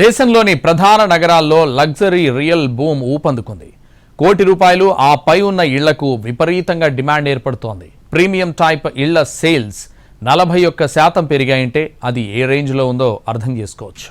దేశంలోని ప్రధాన నగరాల్లో లగ్జరీ రియల్ బూమ్ ఊపందుకుంది. కోటి రూపాయలు ఆ పై ఉన్న ఇళ్ళకు విపరీతంగా డిమాండ్ ఏర్పడుతోంది. ప్రీమియం టైప్ ఇళ్ళ సేల్స్ నలభై ఒక్క శాతం పెరిగాయంటే అది ఏ రేంజ్లో ఉందో అర్థం చేసుకోవచ్చు.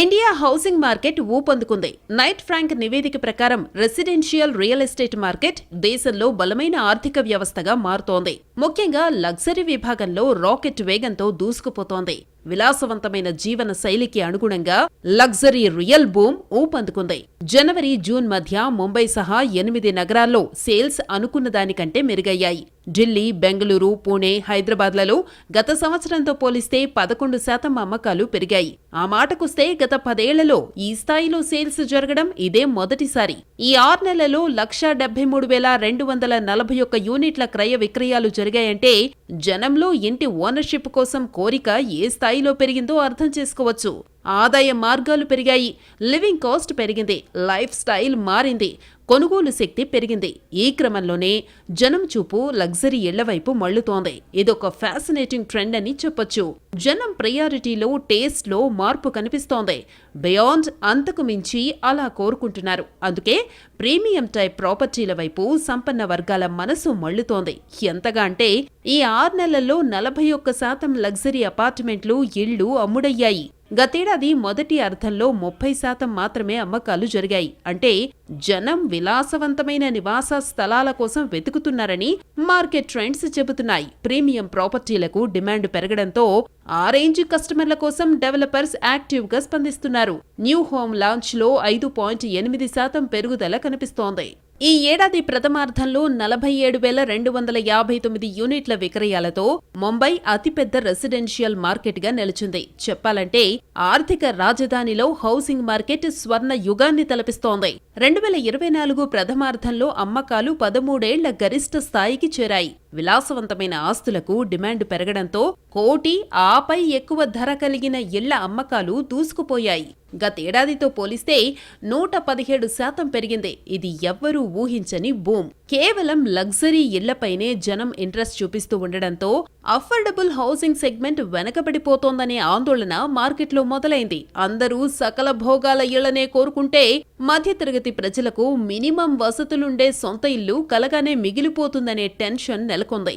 ఇండియా హౌసింగ్ మార్కెట్ ఊపందుకుంది. నైట్ ఫ్రాంక్ నివేదిక ప్రకారం రెసిడెన్షియల్ రియల్ ఎస్టేట్ మార్కెట్ దేశంలో బలమైన ఆర్థిక వ్యవస్థగా మారుతోంది. ముఖ్యంగా లగ్జరీ విభాగంలో రాకెట్ వేగంతో దూసుకుపోతోంది. విలాసవంతమైన జీవన శైలికి అనుగుణంగా లగ్జరీ రియల్ బూమ్ ఊపందుకుంది. జనవరి జూన్ మధ్య ముంబై సహా ఎనిమిది నగరాల్లో సేల్స్ అనుకున్న దానికంటే మెరుగయ్యాయి. ఢిల్లీ బెంగళూరు పూణే హైదరాబాద్లలో గత సంవత్సరంతో పోలిస్తే పదకొండు శాతం అమ్మకాలు పెరిగాయి. ఆ మాటకొస్తే గత పదేళ్ళలో ఈ స్థాయిలో సేల్స్ జరగడం ఇదే మొదటిసారి. ఈ ఆరు నెలలో లక్షా డెబ్బై మూడు వేల రెండు వందల నలభై ఒక్క యూనిట్ల క్రయ విక్రయాలు జరిగాయంటే జనంలో ఇంటి ఓనర్షిప్ కోసం కోరిక ఏ స్థాయిలో పెరిగిందో అర్థం చేసుకోవచ్చు. ఆదాయ మార్గాలు పెరిగాయి. లివింగ్ కాస్ట్ పెరిగింది. లైఫ్ స్టైల్ మారింది. కొనుగోలు శక్తి పెరిగింది. ఈ క్రమంలోనే జనం చూపు లగ్జరీ ఇళ్ళ వైపు మళ్ళుతోంది ఇదొక ఫ్యాసినేటింగ్ ట్రెండ్ అని చెప్పొచ్చు. జనం ప్రయారిటీలో టేస్ట్లో మార్పు కనిపిస్తోంది. బియాండ్ అంతకు మించి అలా కోరుకుంటున్నారు. అందుకే ప్రీమియం టైప్ ప్రాపర్టీల వైపు సంపన్న వర్గాల మనసు మళ్ళుతోంది ఎంతగా అంటే ఈ ఆరు నెలల్లో నలభై ఒక్క శాతం లగ్జరీ అపార్ట్మెంట్లు ఇళ్ళు అమ్ముడయ్యాయి. గతేడాది మొదటి అర్థంలో ముప్పై శాతం మాత్రమే అమ్మకాలు జరిగాయి. అంటే జనం విలాసవంతమైన నివాస స్థలాల కోసం వెతుకుతున్నారని మార్కెట్ ట్రెండ్స్ చెబుతున్నాయి. ప్రీమియం ప్రాపర్టీలకు డిమాండ్ పెరగడంతో ఆ రేంజ్ కస్టమర్ల కోసం డెవలపర్స్ యాక్టివ్గా స్పందిస్తున్నారు. న్యూ హోమ్ లాంచ్లో ఐదు పాయింట్ ఎనిమిది శాతం పెరుగుదల కనిపిస్తోంది. ఈ ఏడాది ప్రథమార్థంలో నలభై ఏడు వేల రెండు వందల యాభై తొమ్మిది యూనిట్ల విక్రయాలతో ముంబై అతిపెద్ద రెసిడెన్షియల్ మార్కెట్గా నిలిచింది. చెప్పాలంటే ఆర్థిక రాజధానిలో హౌసింగ్ మార్కెట్ స్వర్ణ యుగాన్ని తలపిస్తోంది. రెండు వేల ఇరవై నాలుగు ప్రథమార్థంలో అమ్మకాలు పదమూడేళ్ళ గరిష్ట స్థాయికి చేరాయి. విలాసవంతమైన ఆస్తులకు డిమాండ్ పెరగడంతో కోటి ఆపై ఎక్కువ ధర కలిగిన ఇళ్ళ అమ్మకాలు దూసుకుపోయాయి. గతేడాదితో పోలిస్తే నూట పదిహేడు శాతం పెరిగింది. ఇది ఎవ్వరూ ఊహించని బూమ్. కేవలం లగ్జరీ ఇళ్ళపైనే జనం ఇంట్రెస్ట్ చూపిస్తూ ఉండడంతో అఫోర్డబుల్ హౌసింగ్ సెగ్మెంట్ వెనకబడిపోతోందనే ఆందోళన మార్కెట్లో మొదలైంది. అందరూ సకల భోగాల ఇళ్ళనే కోరుకుంటే మధ్యతరగతి ప్రజలకు మినిమం వసతులుండే సొంత ఇల్లు కలగానే మిగిలిపోతుందనే టెన్షన్ నెలకొంది.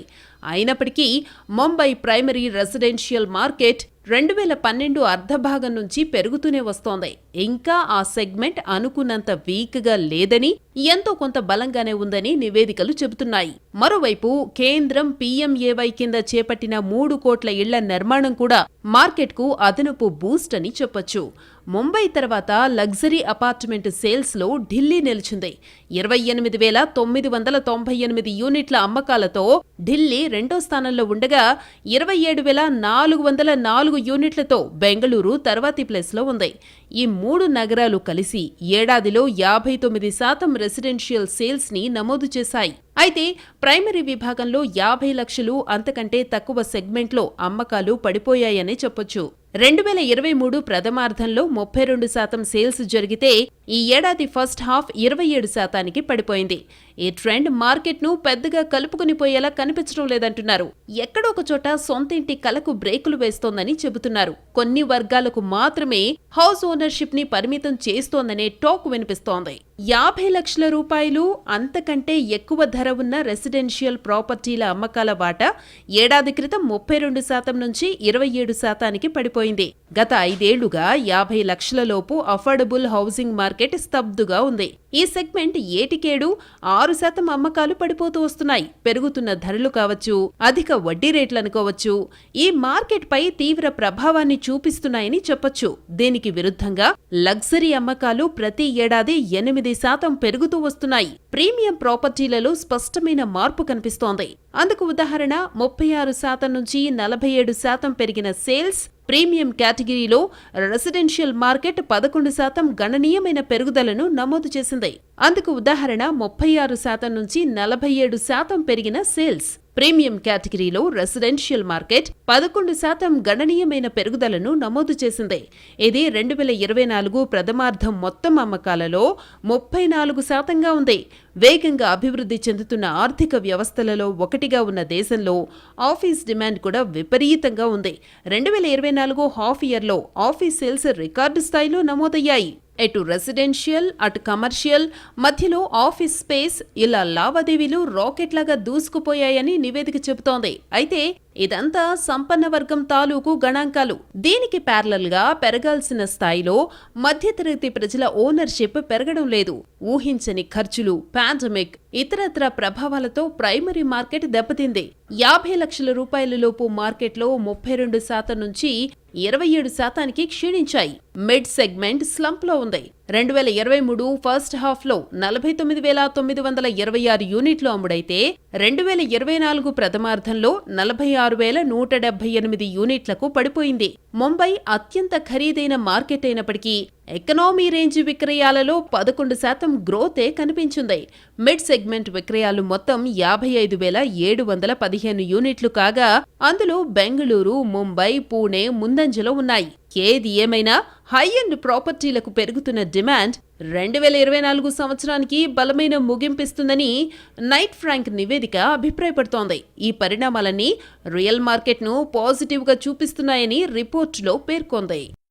అయినప్పటికీ ముంబై ప్రైమరీ రెసిడెన్షియల్ మార్కెట్ రెండు వేల పన్నెండు అర్ధభాగం నుంచి పెరుగుతూనే వస్తోంది. ఇంకా ఆ సెగ్మెంట్ అనుకున్నంత వీక్గా లేదని ఎంతో కొంత బలంగానే ఉందని నివేదికలు చెబుతున్నాయి. మరోవైపు కేంద్రం పీఎంఏవై కింద చేపట్టిన మూడు కోట్ల ఇళ్ళ నిర్మాణం కూడా మార్కెట్కు అదనపు బూస్ట్ అని చెప్పొచ్చు. ముంబై తర్వాత లగ్జరీ అపార్ట్మెంట్ సేల్స్లో ఢిల్లీ నిలిచింది. ఇరవై ఎనిమిది వేల తొమ్మిది వందల తొంభై ఎనిమిది యూనిట్ల అమ్మకాలతో ఢిల్లీ రెండో స్థానంలో ఉండగా ఇరవై ఏడు వేల నాలుగు వందల నాలుగు యూనిట్లతో బెంగళూరు తర్వాతి ప్లేస్లో ఉంది. ఈ మూడు నగరాలు కలిసి ఏడాదిలో యాభై తొమ్మిది శాతం రెసిడెన్షియల్ సేల్స్ని నమోదు చేశాయి. అయితే ప్రైమరీ విభాగంలో యాభై లక్షలు అంతకంటే తక్కువ సెగ్మెంట్లో అమ్మకాలు పడిపోయాయని చెప్పొచ్చు. రెండు వేల ఇరవై మూడు ప్రథమార్థంలో ముప్పై రెండు శాతం సేల్స్ జరిగితే ఈ ఏడాది ఫస్ట్ హాఫ్ ఇరవై ఏడు శాతానికి పడిపోయింది. ఈ ట్రెండ్ మార్కెట్ను పెద్దగా కలుపుకుని పోయేలా కనిపించడం లేదంటున్నారు. ఎక్కడొక ఒక చోట సొంత ఇంటి కలకు బ్రేకులు వేస్తోందని చెబుతున్నారు. కొన్ని వర్గాలకు మాత్రమే హౌస్ ఓనర్షిప్ని పరిమితం చేస్తోందనే టాక్ వినిపిస్తోంది. యాభై లక్షల రూపాయలు అంతకంటే ఎక్కువ ధర ఉన్న రెసిడెన్షియల్ ప్రాపర్టీల అమ్మకాల వాటా ఏడాది క్రితం ముప్పై రెండు శాతం నుంచి ఇరవై ఏడు శాతానికి పడిపోయింది. గత ఐదేళ్ళుగా యాభై లక్షల లోపు అఫోర్డబుల్ హౌసింగ్ మార్కెట్ స్తబ్దుగా ఉంది. ఈ సెగ్మెంట్ ఏటికేడు ఆరు శాతం అమ్మకాలు పడిపోతూ వస్తున్నాయి. పెరుగుతున్న ధరలు కావచ్చు అధిక వడ్డీ రేట్లు అనుకోవచ్చు ఈ మార్కెట్పై తీవ్ర ప్రభావాన్ని చూపిస్తున్నాయని చెప్పొచ్చు. దీనికి విరుద్ధంగా లగ్జరీ అమ్మకాలు ప్రతి ఏడాది ఎనిమిది శాతం పెరుగుతూ వస్తున్నాయి. ప్రీమియం ప్రాపర్టీలలో స్పష్టమైన మార్పు కనిపిస్తోంది. అందుకు ఉదాహరణ ముప్పై ఆరు శాతం నుంచి నలభై ఏడు శాతం పెరిగిన సేల్స్ ప్రీమియం కేటగిరీలో రెసిడెన్షియల్ మార్కెట్ పదకొండు శాతం గణనీయమైన పెరుగుదలను నమోదు చేసింది. అందుకు ఉదాహరణ ముప్పై ఆరు శాతం నుంచి నలభై ఏడు శాతం పెరిగిన సేల్స్. ప్రీమియం కేటగిరీలో రెసిడెన్షియల్ మార్కెట్ పదకొండు శాతం గణనీయమైన పెరుగుదలను నమోదు చేసింది. ఇది రెండు వేల ఇరవై నాలుగు ప్రథమార్థం మొత్తం అమ్మకాలలో ముప్పై నాలుగు శాతంగా ఉంది. వేగంగా అభివృద్ధి చెందుతున్న ఆర్థిక వ్యవస్థలలో ఒకటిగా ఉన్న దేశంలో ఆఫీస్ డిమాండ్ కూడా విపరీతంగా ఉంది. రెండు వేల ఇరవై నాలుగు హాఫ్ ఇయర్లో ఆఫీస్ సేల్స్ రికార్డు స్థాయిలో నమోదయ్యాయి. ఎటు రెసిడెన్షియల్ అటు కమర్షియల్ మధ్యలో ఆఫీస్ స్పేస్ ఇలా లావాదేవీలు రాకెట్లాగా దూసుకుపోయాయని నివేదిక చెబుతోంది. అయితే ఇదంతా సంపన్న వర్గం తాలూకు గణాంకాలు. దీనికి ప్యారలల్గా పెరగాల్సిన స్థాయిలో మధ్యతరగతి ప్రజల ఓనర్షిప్ పెరగడం లేదు. ఊహించని ఖర్చులు పాండమిక్ ఇతరత్ర ప్రభావాలతో ప్రైమరీ మార్కెట్ దెబ్బతింది. యాభై లక్షల రూపాయల లోపు మార్కెట్లో ముప్పై రెండు శాతం నుంచి ఇరవై ఏడు శాతానికి క్షీణించాయి. మిడ్ సెగ్మెంట్ స్లంప్లో ఉంది. రెండు వేల ఇరవై మూడు ఫస్ట్ హాఫ్లో నలభై తొమ్మిది వేల తొమ్మిది వందల ఇరవై ఆరు యూనిట్లు అమ్ముడైతే రెండు వేల ఇరవై నాలుగు ప్రథమార్థంలో నలభై ఆరు వేల నూట డెబ్బై ఎనిమిది యూనిట్లకు పడిపోయింది. ముంబై అత్యంత ఖరీదైన మార్కెట్ అయినప్పటికీ ఎకనామీ రేంజ్ విక్రయాలలో పదకొండు శాతం గ్రోతే కనిపించింది. మిడ్ సెగ్మెంట్ విక్రయాలు మొత్తం యాభై ఐదు వేల ఏడు వందల పదిహేను యూనిట్లు కాగా అందులో బెంగళూరు ముంబై పూణే ముందంజలో ఉన్నాయి. ఏది ఏమైనా హై అండ్ ప్రాపర్టీలకు పెరుగుతున్న డిమాండ్ రెండు వేల ఇరవై నాలుగు సంవత్సరానికి బలమైన ముగింపిస్తుందని నైట్ ఫ్రాంక్ నివేదిక అభిప్రాయపడుతోంది. ఈ పరిణామాలన్నీ రియల్ మార్కెట్ను పాజిటివ్గా చూపిస్తున్నాయని రిపోర్టులో పేర్కొంది.